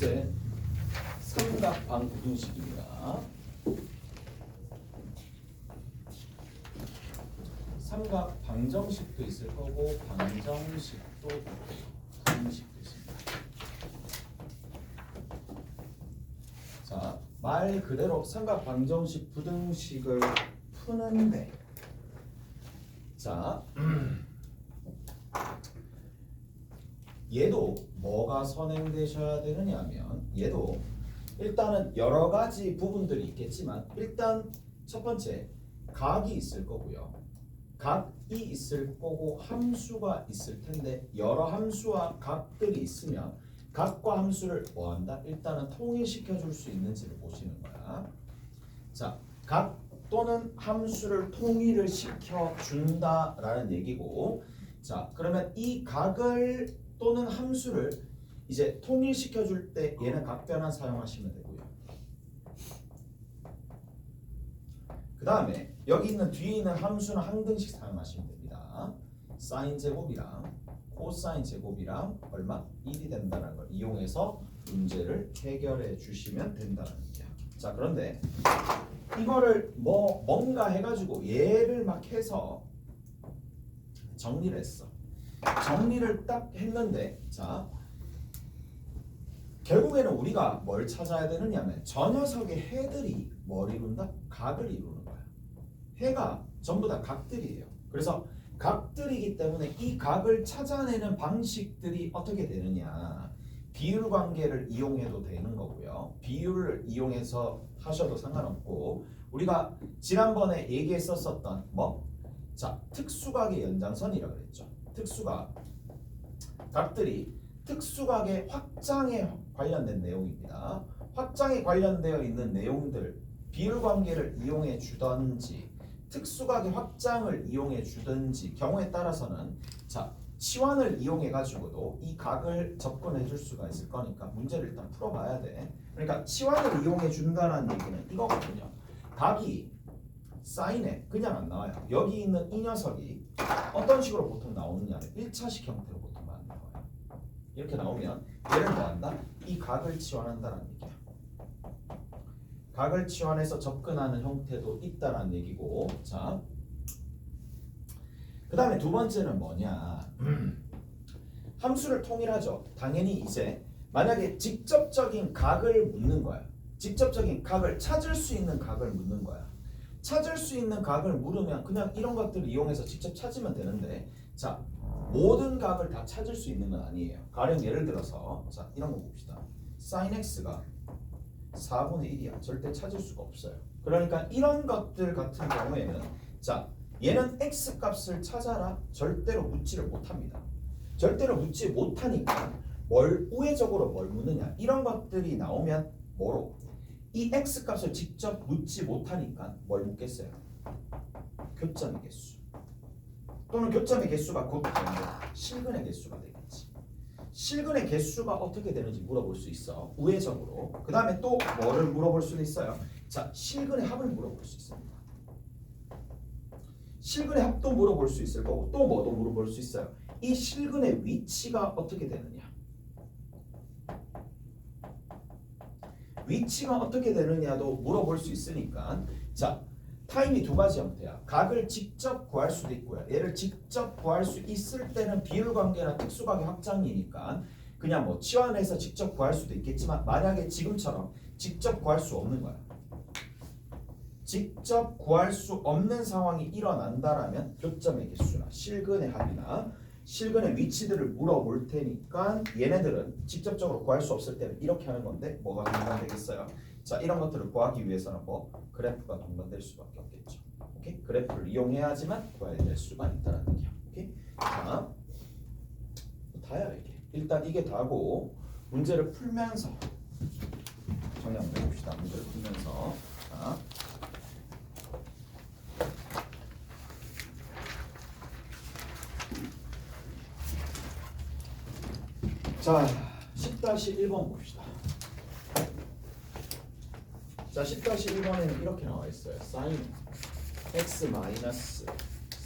이제 삼각 방구등식입니다. 삼각 방정식도 있을 거고 방정식도 방식도 있습니다. 자, 말 그대로 삼각 방정식 부등식을 푸는데 자, 얘도 뭐가 선행되셔야 되느냐면 얘도 일단은 여러 가지 부분들이 있겠지만 일단 첫 번째 각이 있을 거고요. 각이 있을 거고 함수가 있을 텐데 여러 함수와 각들이 있으면 각과 함수를 뭐 한다? 일단은 통일시켜 줄 수 있는지를 보시는 거야. 자, 각 또는 함수를 통일을 시켜 준다라는 얘기고 자, 그러면 이 각을 또는 함수를 이제 통일시켜 줄 때 얘는 각변환 사용하시면 되고요. 그 다음에 여기 있는 뒤에 있는 함수는 항등식 사용하시면 됩니다. 사인 제곱이랑 코사인 제곱이랑 얼마? 1이 된다는 걸 이용해서 문제를 해결해 주시면 된다는 얘기야. 자 그런데 이거를 뭐 뭔가 해가지고 얘를 막 해서 정리를 했어. 정리를 딱 했는데 자 결국에는 우리가 뭘 찾아야 되느냐면 저 녀석의 해들이 뭘 이룬다? 각을 이루는 거야. 해가 전부 다 각들이에요. 그래서 각들이기 때문에 이 각을 찾아내는 방식들이 어떻게 되느냐? 비율 관계를 이용해도 되는 거고요. 비율을 이용해서 하셔도 상관없고 우리가 지난번에 얘기했었었던 뭐? 자, 특수각의 연장선이라 그랬죠. 특수각 각들이 특수각의 확장에 관련된 내용입니다. 확장에 관련되어 있는 내용들 비율 관계를 이용해 주던지 특수각의 확장을 이용해 주든지 경우에 따라서는 자 치환을 이용해 가지고도 이 각을 접근해 줄 수가 있을 거니까 문제를 일단 풀어봐야 돼. 그러니까 치환을 이용해 준다는 얘기는 이거거든요. 각이 사인에 그냥 안 나와요. 여기 있는 이 녀석이 어떤 식으로 보통 나오느냐면 1차식 형태로 보통 많이 나와요. 이렇게 나오면 얘를 뭐 한다? 이 각을 치환한다는 얘기야. 각을 치환해서 접근하는 형태도 있다라는 얘기고 자. 그 다음에 두 번째는 뭐냐 함수를 통일하죠 당연히 이제 만약에 직접적인 각을 묻는 거야 직접적인 각을 찾을 수 있는 각을 묻는 거야 찾을 수 있는 각을 물으면 그냥 이런 것들을 이용해서 직접 찾으면 되는데 자 모든 각을 다 찾을 수 있는 건 아니에요 가령 예를 들어서 자 이런 거 봅시다 sin x가 4분의 1이야. 절대 찾을 수가 없어요. 그러니까 이런 것들 같은 경우에는 자 얘는 x 값을 찾아라 절대로 묻지를 못합니다. 절대로 묻지 못하니까 뭘 우회적으로 뭘 묻느냐 이런 것들이 나오면 뭐로 이 x 값을 직접 묻지 못하니까 뭘 묻겠어요? 교점의 개수. 또는 교점의 개수가 곧 실근의 개수가 되겠지. 실근의 개수가 어떻게 되는지 물어볼 수 있어. 우회적으로. 그 다음에 또 뭐를 물어볼 수도 있어요? 자 실근의 합을 물어볼 수 있습니다. 실근의 합도 물어볼 수 있을 거고 또 뭐도 물어볼 수 있어요? 이 실근의 위치가 어떻게 되느냐 위치가 어떻게 되느냐도 물어볼 수 있으니까 자 타임이 두 가지 형태야. 각을 직접 구할 수도 있고요. 얘를 직접 구할 수 있을 때는 비율 관계나 특수각의 확장이니까 그냥 뭐 치환해서 직접 구할 수도 있겠지만 만약에 지금처럼 직접 구할 수 없는 거야. 직접 구할 수 없는 상황이 일어난다라면 교점의 개수나 실근의 합이나 실근의 위치들을 물어볼 테니까 얘네들은 직접적으로 구할 수 없을 때는 이렇게 하는 건데 뭐가 동반되겠어요? 자 이런 것들을 구하기 위해서는 뭐 그래프가 동반될 수밖에 없겠죠. 오케이 그래프를 이용해야지만 구해야 될 수가 있다는 얘기야. 오케이 자 다야 이게 일단 이게 다고 문제를 풀면서 정리 한번 해봅시다. 문제를 풀면서 자. 자, 10-1번 봅시다. 자, 10-1번에는 이렇게 나와 있어요. sin x 마이너스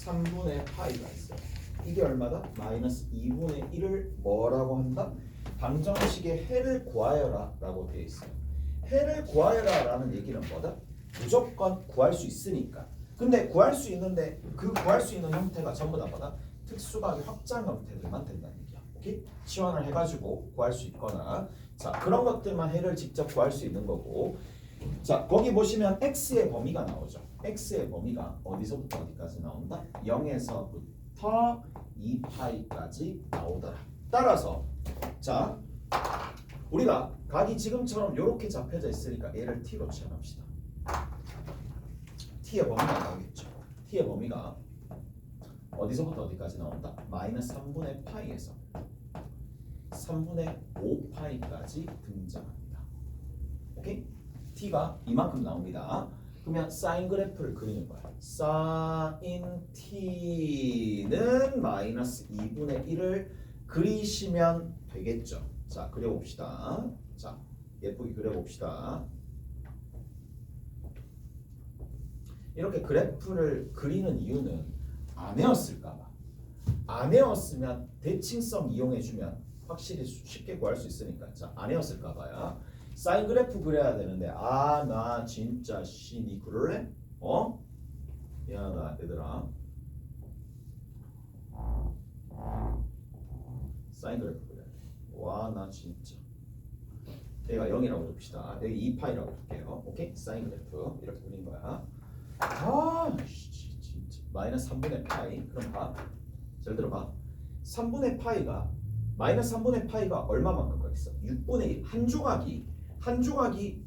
3분의 파이가 있어요. 이게 얼마다? 마이너스 2분의 1을 뭐라고 한다? 방정식의 해를 구하여라 라고 되어 있어요. 해를 구하여라 라는 얘기는 뭐다? 무조건 구할 수 있으니까. 근데 구할 수 있는데 그 구할 수 있는 형태가 전부 다 뭐다? 특수각의 확장 형태들만 된다는 오케이? 치환을 해가지고 구할 수 있거나 자 그런 것들만 해를 직접 구할 수 있는 거고 자 거기 보시면 x의 범위가 나오죠. x의 범위가 어디서부터 어디까지 나온다? 0에서부터 2파이까지 나오더라. 따라서 자 우리가 각이 지금처럼 이렇게 잡혀져 있으니까 얘를 t로 취합합시다. t의 범위가 나오겠죠. t의 범위가 어디서부터 어디까지 나온다? 마이너스 3분의 파이에서 3분의 5파이까지 등장합니다. 오케이? t가 이만큼 나옵니다. 그러면 사인 그래프를 그리는 거야. 사인 t는 마이너스 2분의 1을 그리시면 되겠죠. 자, 그려봅시다. 자, 예쁘게 그려봅시다. 이렇게 그래프를 그리는 이유는 안 외웠을까봐. 안 외웠으면 대칭성 이용해주면 확실히 쉽게 구할 수 있으니까. 자, 안 외웠을까 봐야. 사인 그래프 그려야 되는데 아 나 진짜 씨니 그럴래? 어? 미안하다 얘들아. 사인 그래프 그려야 돼. 와나 진짜. 얘가 0이라고 둡시다. 여기 2파이라고 둘게요. 오케이? 사인 그래프 이렇게 그린 거야. 아, 씨, 진짜 마이너스 3분의 파이. 그럼 봐. 잘 들어봐. 3분의 파이가 마이너스 3분의 파이가 얼마만큼 가겠어? 6분의 1. 한 조각이 한 조각이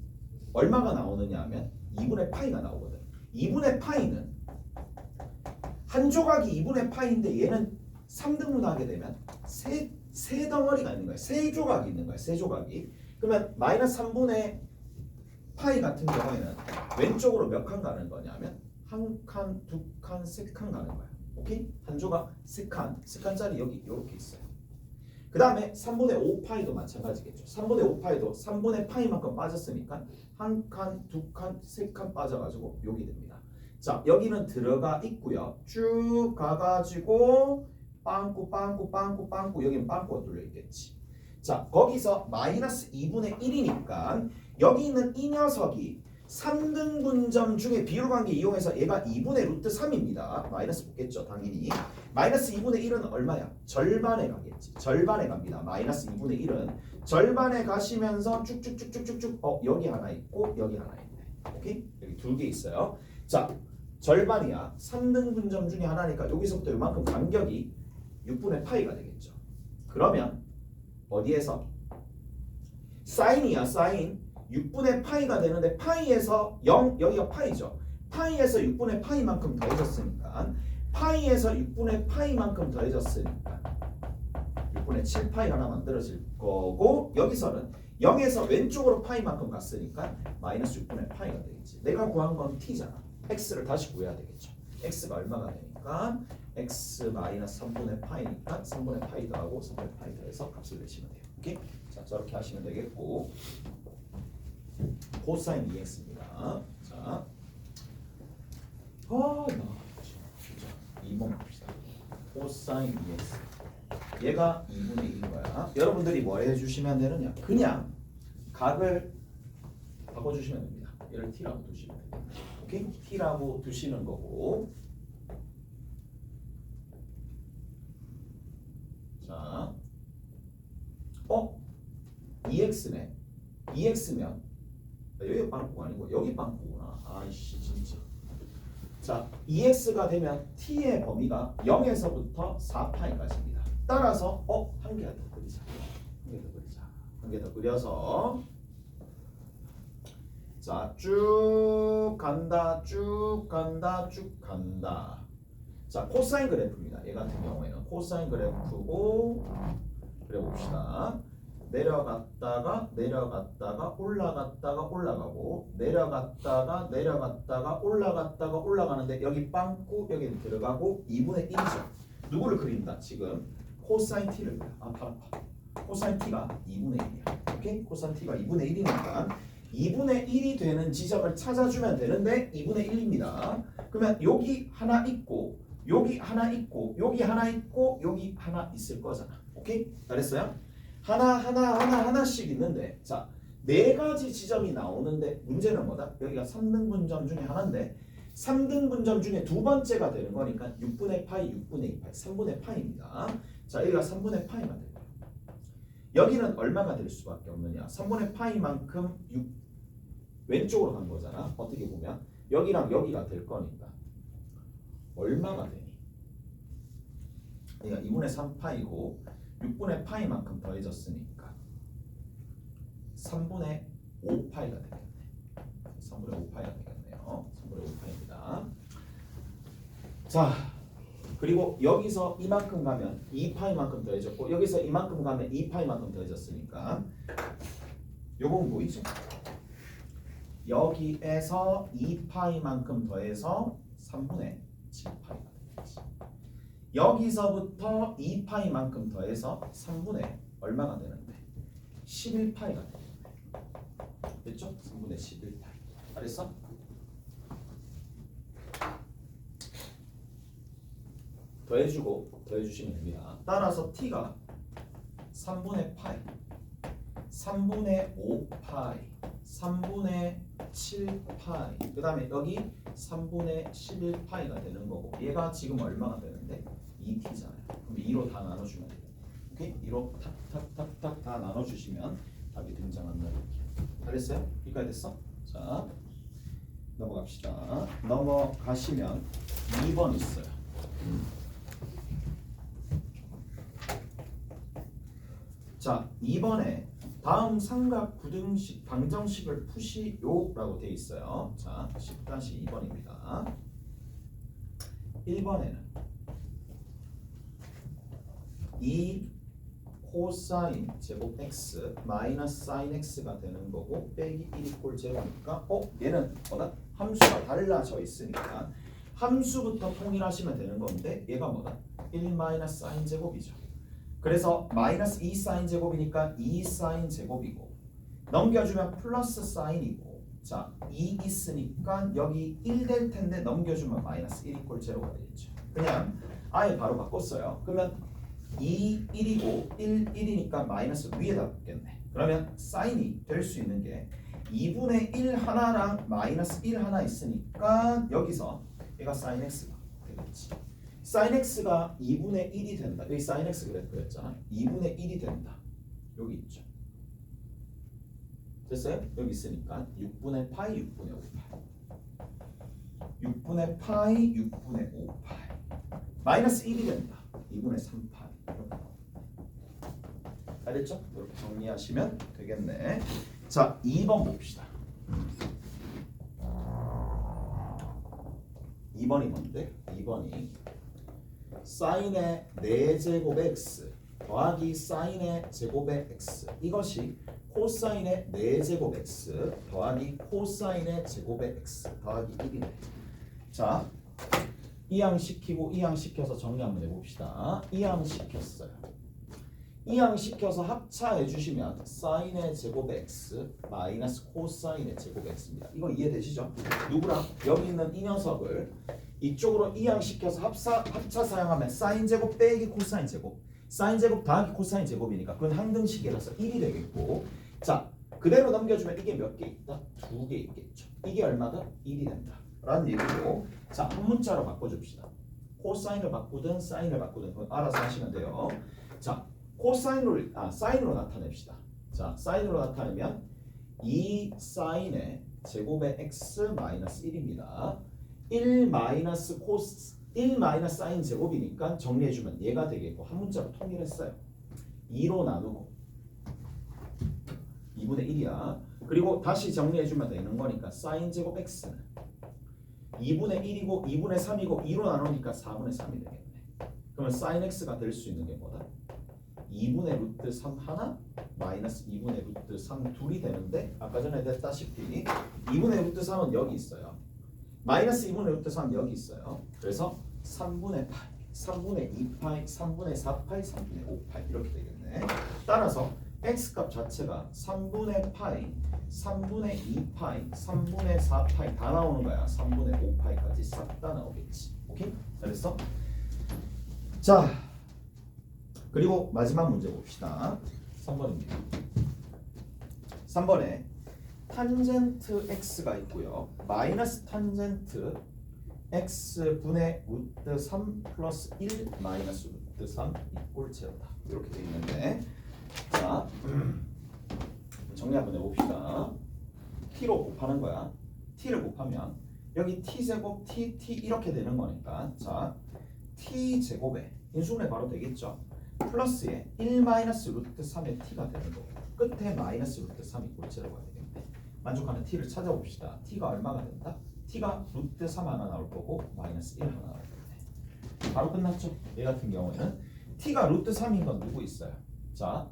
얼마가 나오느냐 하면 2분의 파이가 나오거든. 2분의 파이는 한 조각이 2분의 파이인데 얘는 3등분 하게 되면 세, 세 덩어리가 있는 거야. 세 조각이 있는 거야. 세 조각이. 그러면 마이너스 3분의 파이 같은 경우에는 왼쪽으로 몇 칸 가는 거냐면 한 칸, 두 칸, 세 칸 가는 거야. 오케이? 한 조각 세 칸, 세 칸짜리 여기 이렇게 있어요. 그 다음에 3분의 5파이도 마찬가지겠죠. 3분의 5파이도 3분의 파이만큼 빠졌으니까 한 칸, 두 칸, 세 칸 빠져가지고 여기 됩니다. 자, 여기는 들어가 있고요. 쭉 가가지고 빵꾸, 빵꾸, 빵꾸, 빵꾸 여기는 빵꾸가 뚫려 있겠지. 자, 거기서 마이너스 2분의 1이니까 여기 있는 이 녀석이 3등 분점 중에 비율 관계 이용해서 얘가 2분의 루트 3입니다. 마이너스 붙겠죠, 당연히. 마이너스 2분의 1은 얼마야? 절반에 가겠지. 절반에 갑니다. 마이너스 2분의 1은 절반에 가시면서 쭉쭉쭉쭉쭉쭉 어 여기 하나 있고 여기 하나 있네. 오케이? 여기 두 개 있어요. 자, 절반이야. 3등 분점 중에 하나니까 여기서부터 이만큼 간격이 6분의 파이가 되겠죠. 그러면 어디에서 사인이야, 사인. 6분의 파이가 되는데 파이에서 0 여기가 파이죠. 파이에서 6분의 파이만큼 더해졌으니까 파이에서 6분의 파이만큼 더해졌으니까 6분의 7파이 하나 만들어질 거고 여기서는 0에서 왼쪽으로 파이만큼 갔으니까 마이너스 6분의 파이가 되겠지. 내가 구한 건 t잖아. x를 다시 구해야 되겠죠. x가 얼마가 되니까 x 마이너스 3분의 파이니까 3분의 파이 더하고 3분의 파이 더해서 값을 내시면 돼요. 오케이? 자 저렇게 하시면 되겠고 코사인 2x입니다. 자, 아, 2번 봅시다. 코사인 2x. 얘가 2분의 1인 거야. 여러분들이 뭐 해주시면 되느냐? 그냥 각을 바꿔주시면 됩니다. 얘를 t라고 두시면 됩니다. 오케이? t라고 두시는 거고. 자, 어? 2x네. 2x면 여기 빵꾸가 아니고 여기 빵꾸구나. 아이씨 진짜. 자, 2x가 되면 t의 범위가 0에서부터 4파이까지입니다. 따라서 어? 한 개 더 그리자. 한 개 더 그리자. 한 개 더 그려서 자, 쭉 간다. 쭉 간다. 쭉 간다. 자, 코사인 그래프입니다. 얘 같은 경우에는 코사인 그래프고 그려봅시다. 내려갔다가 내려갔다가 올라갔다가 올라가고 내려갔다가 내려갔다가 올라갔다가 올라가는데 여기 빵꾸 여기 들어가고 2분의 1이죠. 누구를 그린다 지금 코사인 t를. 아, 팔 아파. 코사인 t가 2분의 1이야. 오케이? 코사인 t가 2분의 1이니까 2분의 1이 되는 지점을 찾아주면 되는데 2분의 1입니다. 그러면 여기 하나 있고 여기 하나 있고 여기 하나 있고 여기 하나 있을 거잖아. 오케이? 잘했어요? 하나 하나 하나 하나씩 있는데 자 네 가지 지점이 나오는데 문제는 뭐다? 여기가 3등 분점 중에 하나인데 3등 분점 중에 두 번째가 되는 거니까 6분의 파이 6분의 2파이 3분의 파이입니다. 자 여기가 3분의 파이가 돼요. 여기는 얼마가 될 수밖에 없느냐? 3분의 파이만큼 6 왼쪽으로 간 거잖아. 어떻게 보면 여기랑 여기가 될 거니까 얼마가 되니? 그러니까 2분의 3파이고 6분의 파이만큼 더해졌으니까 3분의 5파이가 되겠네. 3분의 5파이가 되겠네요. 3분의 5파이입니다. 자, 그리고 여기서 이만큼 가면 2파이만큼 더해졌고 여기서 이만큼 가면 2파이만큼 더해졌으니까 요건 보이죠? 여기에서 2파이만큼 더해서 3분의 7파이가 되겠지. 여기서부터 2파이만큼 더해서 3분의 얼마가 되는데 11파이가 되겠네. 됐죠? 3분의 11파이. 알았어? 더해주고 더해주시면 됩니다. 따라서 t가 3분의 파이, 3분의 5파이, 3분의 7파이, 그 다음에 여기 3분의 11파이가 되는 거고 얘가 지금 얼마가 되는데 2t잖아요. 그럼 2로 다 나눠주면 돼요. 오케이? 2로 탁탁탁탁 다 나눠주시면 답이 등장한다 이렇게. 잘했어요? 여기까지 됐어? 자 넘어갑시다. 넘어가시면 2번 있어요. 자, 2번에 다음 삼각 구등식 방정식을 푸시오라고 돼 있어요. 자, 10-2번입니다. 1번에는 2 코사인 제곱 x 마이너스 사인 x가 되는 거고 빼기 1 이꼴 제로니까 어? 얘는 뭐다? 함수가 달라져 있으니까 함수부터 통일하시면 되는 건데 얘가 뭐다? 1 마이너스 사인 제곱이죠. 그래서 마이너스 2 사인 제곱이니까 2 사인 제곱이고 넘겨주면 플러스 사인이고 자 2 있으니까 여기 1 될 텐데 넘겨주면 마이너스 1 이꼴 제로가 되겠죠. 그냥 아예 바로 바꿨어요. 그러면 2 1이고 1 1이니까 마이너스 위에다 붙겠네. 그러면 사인이 될 수 있는 게 2분의 1 하나랑 마이너스 1 하나 있으니까 여기서 얘가 사인 x가 되겠지. 사인 x가 2분의 1이 된다. 여기 사인 x 그랬잖아. 2분의 1이 된다. 여기 있죠. 됐어요? 여기 있으니까 6분의 파이 6분의 5 파이 6분의 파이 6분의 5 파이 마이너스 1이 된다. 2분의 3 파이 알겠죠? 이렇게 정리하시면 되겠네. 자, 2번 봅시다. 2번이 뭔데? 2번이 사인의 4제곱 x 더하기 사인의 제곱의 x. 이것이 코사인의 4제곱 x 더하기 코사인의 제곱의 x 더하기 1이네. 자 이항시키고 이항시켜서 정리 한번 해봅시다. 이항시켰어요 이항시켜서 합차해 주시면 사인의 제곱 x 마이너스 코사인의 제곱 x입니다. 이거 이해되시죠? 누구랑? 여기 있는 이 녀석을 이쪽으로 이항시켜서 합사, 합차 사용하면 사인 제곱 빼기 코사인 제곱 사인 제곱 더하기 코사인 제곱이니까 그건 항등식이라서 1이 되겠고. 자 그대로 넘겨주면 이게 몇 개 있다? 두 개 있겠죠. 이게 얼마다? 1이 된다 라는 얘기고. 자 한 문자로 바꿔줍시다. 코사인을 바꾸든 사인을 바꾸든 그건 알아서 하시면 돼요. 자 코사인으로 아 사인으로 나타냅시다 자 사인으로 나타내면 2 사인의 제곱의 x 마이너스 1입니다 1 마이너스 코스 1 마이너스 사인 제곱이니까 정리해주면 얘가 되겠고 한 문자로 통일했어요. 2로 나누고 2분의 1이야. 그리고 다시 정리해주면 되는 거니까 사인 제곱 x는 2분의 1이고 2분의 3이고 2로 나누니까 4분의 3이 되겠네. 그러면 사인 x가 될 수 있는 게 뭐다? 2분의 루트 3 하나 마이너스 2분의 루트 3 둘이 되는데 아까 전에 됐다시피 2분의 루트 3은 여기 있어요. 마이너스 2분의 루트 3 여기 있어요. 그래서 3분의 8, 3분의 2파이, 3분의 4파이, 3분의 5파이 이렇게 되겠네. 따라서 x값 자체가 3분의 파이, 3분의 2파이, 3분의 4파이 다 나오는 거야. 3분의 5파이까지 싹 다 나오겠지. 오케이? 잘했어? 자, 그리고 마지막 문제 봅시다. 3번입니다. 3번에 탄젠트 x가 있고요. 마이너스 탄젠트 x 분의 루트 3 플러스 1 마이너스 루트 3 이꼴 제로다. 이렇게 돼 있는데 자 정리 한번 해봅시다. t로 곱하는 거야. t를 곱하면 여기 t 제곱 t t 이렇게 되는 거니까 자 t 제곱에 인수분해 바로 되겠죠. 플러스에 1 마이너스 루트 3의 t가 되는 거고 끝에 마이너스 루트 3이 꼴찌라고 해야 되겠네. 만족하는 t를 찾아봅시다. t가 얼마가 된다? t가 루트 3 하나 나올 거고 마이너스 1 하나 나올 텐데 바로 끝났죠. 얘 같은 경우에는 t가 루트 3인 건 누구 있어요? 자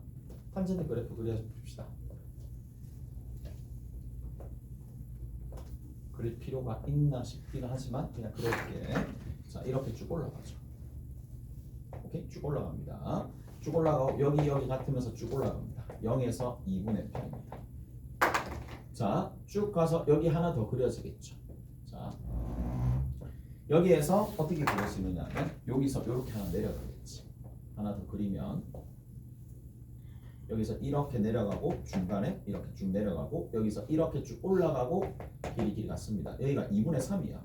탄젠트 그래프 그려줍시다. 그릴 필요가 있나 싶기는 하지만 그냥 그려볼게. 자 이렇게 쭉 올라가죠. 오케이 쭉 올라갑니다. 쭉 올라가고 여기 여기 같으면서 쭉 올라갑니다. 0에서 2분의 파입니다. 자 쭉 가서 여기 하나 더 그려지겠죠. 자 여기에서 어떻게 그려지느냐면 여기서 이렇게 하나 내려가겠지. 하나 더 그리면 여기서 이렇게 내려가고 중간에 이렇게 쭉 내려가고 여기서 이렇게 쭉 올라가고 길이 길이 같습니다. 여기가 2분의 3이야.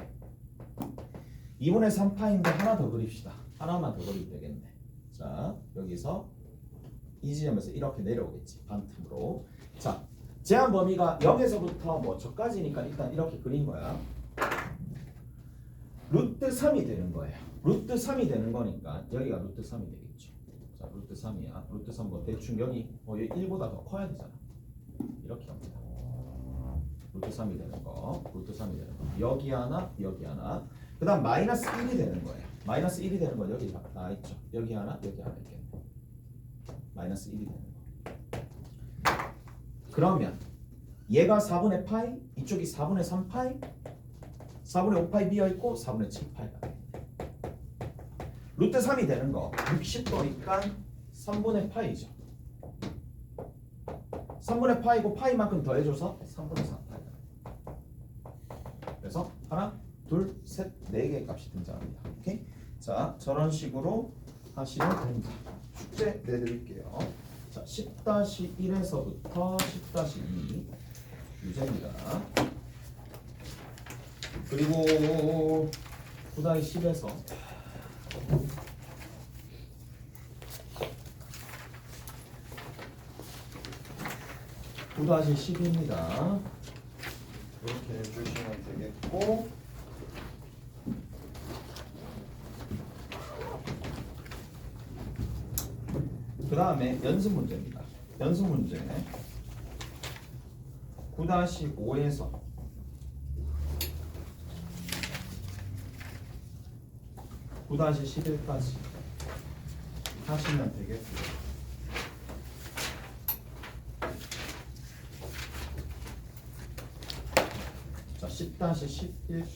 2분의 3파인데 하나 더 그립시다. 하나만 더 그리면 되겠네. 자 여기서 이 지점에서 이렇게 내려오겠지 반틈으로. 자 제한 범위가 0에서부터 뭐 저까지니까 일단 이렇게 그린 거야. 루트 3이 되는 거예요. 루트 3이 되는 거니까 여기가 루트 3이 되겠죠. 자 루트 3이야. 루트 3뭐 대충 여기 어 여기 1보다 더 커야 되잖아. 이렇게 합니다. 루트 3이 되는 거, 루트 3이 되는 거. 여기 하나, 여기 하나. 그다음 마이너스 1이 되는 거예요. 마이너스 1이 되는 건 여기 나와 있죠. 여기 하나, 여기 하나 있겠네. 마이너스 1이 되는 거. 그러면 얘가 4분의 파이, 이쪽이 4분의 3 파이, 4분의 5 파이 비어 있고 4분의 7 파이가. 루트 3이 되는 거 60도니까 3분의 파이죠. 3분의 파이고 파이만큼 더해줘서 3분의 4 파이가 그래서 하나, 둘, 셋, 네 개의 값이 등장합니다. 오케이? 자, 저런 식으로 하시면 됩니다. 숙제 내드릴게요. 자, 10-1에서부터 10-2 유제입니다. 그리고 9-10에서 구다시 10입니다. 이렇게 해주시면 되겠고 그 다음에 연습 문제입니다. 연습 문제 9-5에서 9-11까지 하시면 되겠고요. 자, 10-11,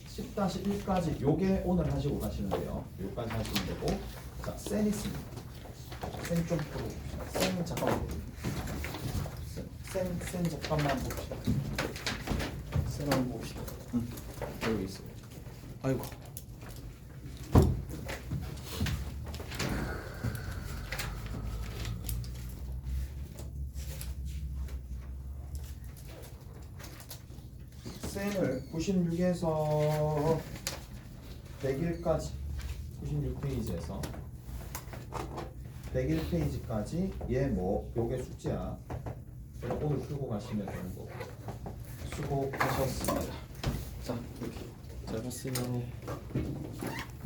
10-1까지 요게 오늘 하시고 가시면 돼요. 요까지 하시면 되고 자, 센 있습니다. 센좀 풀어봅시다. 센 잠깐만 센, 센, 센 잠깐만 봅시다. 센 한번 봅시다. 응. 여기 있어요. 아이고. 센을 96에서 101까지 96페이지에서 101페이지까지 얘 뭐 요게 숙제야 그럼 오늘 풀고 가시면 되는 거고 수고하셨습니다. 자 이렇게 잘 봤어요